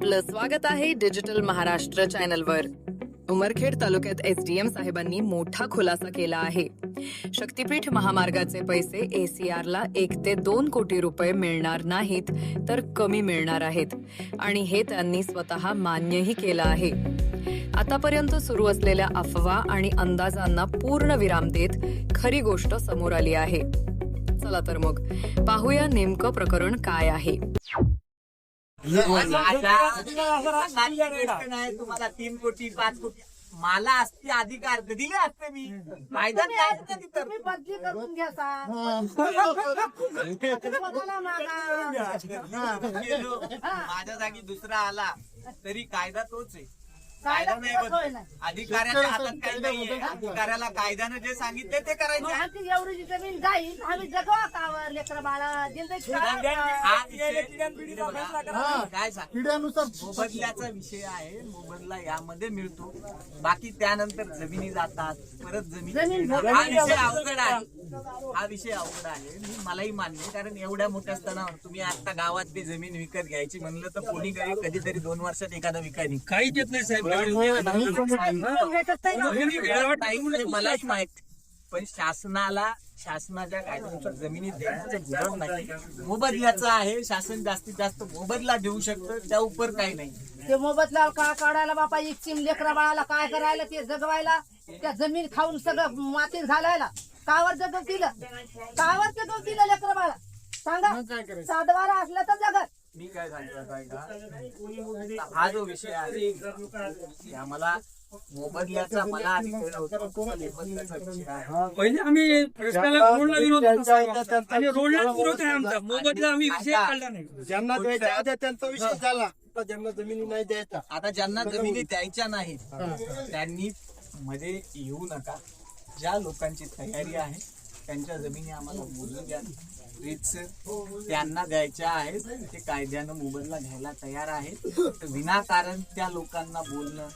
आपलं स्वागत आहे डिजिटल महाराष्ट्र चॅनलवर. उमरखेड तालुक्यात एस डीएम साहेबांनी मोठा खुलासा केला आहे. शक्तीपीठ महामार्गाचे पैसे एसीआर ला एक ते दोन कोटी रुपये मिळणार नाहीत तर कमी मिळणार आहेत. आणि हे त्यांनी स्वतः मान्यही केलं आहे. आतापर्यंत सुरू असलेल्या अफवा आणि अंदाजांना पूर्ण विराम देत खरी गोष्ट समोर आली आहे. चला तर मग पाहूया नेमकं प्रकरण काय आहे. तुम्हाला तीन कोटी पाच कोटी. मला असते अधिकार दिले असते मी. कायदा नाही तिथं. तुम्ही बदली करून घ्या माझ्या जागी दुसरा आला तरी कायदा तोच आहे. कायदा नाही. अधिकाऱ्याच्या हातात काही नाहीये. अधिकाऱ्याला कायद्यानं जे सांगितले ते करायचे. आमची एवढी जमीन जाईल. आम्ही जगवा कावर लेकर बाळा जिंदगी हा काढावं. विषय- बघा, काय सांग? पिढ्यानुसार मोबदल्याचा विषय आहे. मोबदला यामध्ये मिळतो. बाकी त्यानंतर जमिनी जातात. परत जमीन जमीन हा विषय अवघड आहे. हा विषय अवघड आहे. मी मलाही मान्य आहे, कारण एवढ्या मोठ्या स्तरावर तुम्ही आता गावात ती जमीन विकत घ्यायची म्हणलं तर कोणी काही कधीतरी दोन वर्षात एखादा विकायनी काहीच येत नाही साहेब. मलाच माहीत पण शासनाला शासनाच्या कायद्यानुसार जमिनी नाही मोबदल्याचा आहे शासन जास्तीत जास्त मोबदला देऊ शकतं त्या उपर काही नाही ते मोबदला का काढायला बापा इच्छिम लेकरा बाळाला काय करायला ते जगवायला त्या जमीन खाऊन सगळं मातीत घालायला कावर जगव दिलं कावर जगव दिलं लेकरा बाळा सांगा सातवारा असला तर जगत मी काय सांगतो हा जो विषय आहे की आम्हाला मोबदल्याचा मला मोबदल्याचा विषय आहे. पहिले आम्ही रस्त्याला रोडला विरोध करतो. आणि रोडला विरोध आहे आमचा. मोबदला आम्ही विषय काढला नाही. ज्यांना द्यायचा आहे त्यांचा विषय झाला. आता ज्यांना जमिनी नाही द्यायचा आता ज्यांना जमिनी द्यायच्या नाहीत त्यांनी मध्ये येऊ नका. ज्या लोकांची तयारी आहे त्यांच्या जमिनी आम्हाला मोजून द्या रीतसर त्यांना द्यायच्या आहेत. ते कायद्यानं मोबदला घ्यायला तयार आहेत. तर विनाकारण त्या लोकांना बोलणं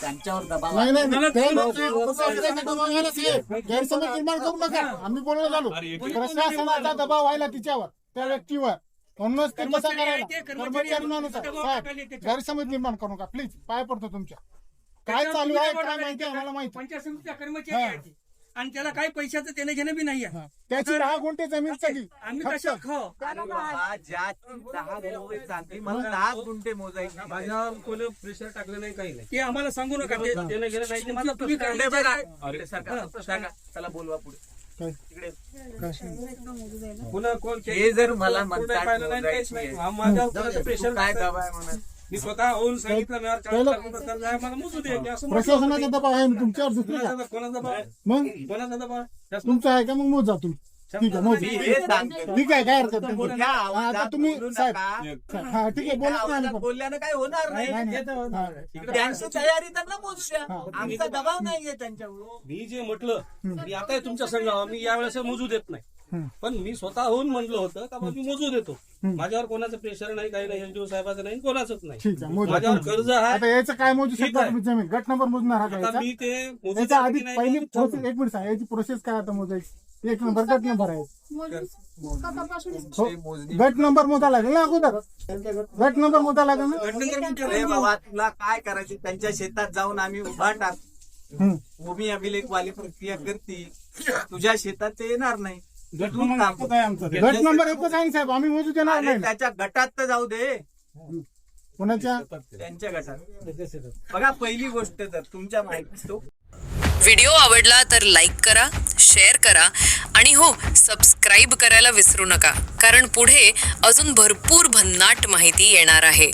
त्यांच्यावर दबाव नाही नाही नाही. ते लोक प्रशासनाचा दबाव घ्यायलाच ये. गैरसमज निर्माण करू नका. आम्ही बोलायला झालो. प्रशासनाचा दबाव व्हायला तिच्यावर. त्या व्यक्तीवर. म्हणूनच ते कसा करायला गैरसमज निर्माण करू नका. प्लीज पाय पडतो तुमच्या. काय चालू आहे काय माहिती आहे? आम्हाला माहिती. समितीचा कर्मचारी आहे ते. आणि त्याला काही पैशाचं देणं घेणं बी नाही आहे त्याची दहा गुंठे जमीन सगळी. आम्ही. कशा गुंठे मोजायची माझ्यावर कोणी प्रेशर टाकलं नाही काही नाही. ते आम्हाला सांगू नका. ते देणं घेणं नाही ते मला तुम्ही काढले सरका. चला बोलवा पुढे. काय? इकडे. पुन्हा कोण हे जर मला म्हणतात काहीच नाही. हा, तू प्रेशर काय दबाव आहे म्हणून? मी स्वतः होऊन सांगितलं मी यार चाळीस लाख रुपये कर्ज आहे, मला मोजू दे असं म्हटलं. प्रशासनाचा दबाव आहे ना तुमच्यावर दुसरी कोणाचा दबाव? मग कोणाचा दबाव? शासन- तुमचा आहे का मग मोजा तुम्ही ठीक आहे मोजा मी हे सांगतो ठीक आहे काय हरकत नाही या हा, आता आवाजात तुम्ही बोलू साहेब नका. हा ठीक आहे बोला ना आवाजात आम्ही पण. बोलल्यानं काय होणार नाही नाही, नाही. येतं. त्यांची तयारी त्यांना मोजू द्या आमचा दबाव नाहीये त्यांच्यावर मी जे म्हटलं मी आता तुमच्या संघावर मी यावेळेस मोजू देत नाही. पण मी स्वतःहून म्हणलं होतं का मी मोजू देतो. माझ्यावर कोणाचं प्रेशर नाही काही नाही एनजीओ साहेबाचं नाही कोणाचंच नाही. ठीक आहे मोजा. माझ्यावर कर्ज आहे आता याचं काय मोजू ठीक शकता आहे. तुम्ही जमीन? गट नंबर मोजणार आहात का आता याचा? मी ते मोजू आधी पहिली प्रोसेस एक मिनिट सांग याची प्रोसेस काय आता मोजायची? एक नंबर गट नंबर आहे. हो, गट नंबर मोजा लागेल ना अगोदर? गट नंबर मोजा लागेल ना? अरे बाबा तुला काय करायचे? त्यांच्या शेतात जाऊन आम्ही उभा टाक हम्म. भूमी अभिलेख वाली प्रक्रिया करती तुझ्या शेतात ते येणार नाही. गट. गट नंबर एकच आहे ना साहेब. आम्ही मोजू देणार अरे नाही. ना. त्याच्या गटात तर जाऊ दे. कोणाच्या? त्यांच्या गटात. बघा पहिली गोष्ट तर तुमच्या माहिती तो. व्हिडिओ आवडला तर लाईक करा शेअर करा आणि हो सबस्क्राईब करायला विसरू नका कारण पुढे अजून भरपूर भन्नाट माहिती येणार आहे.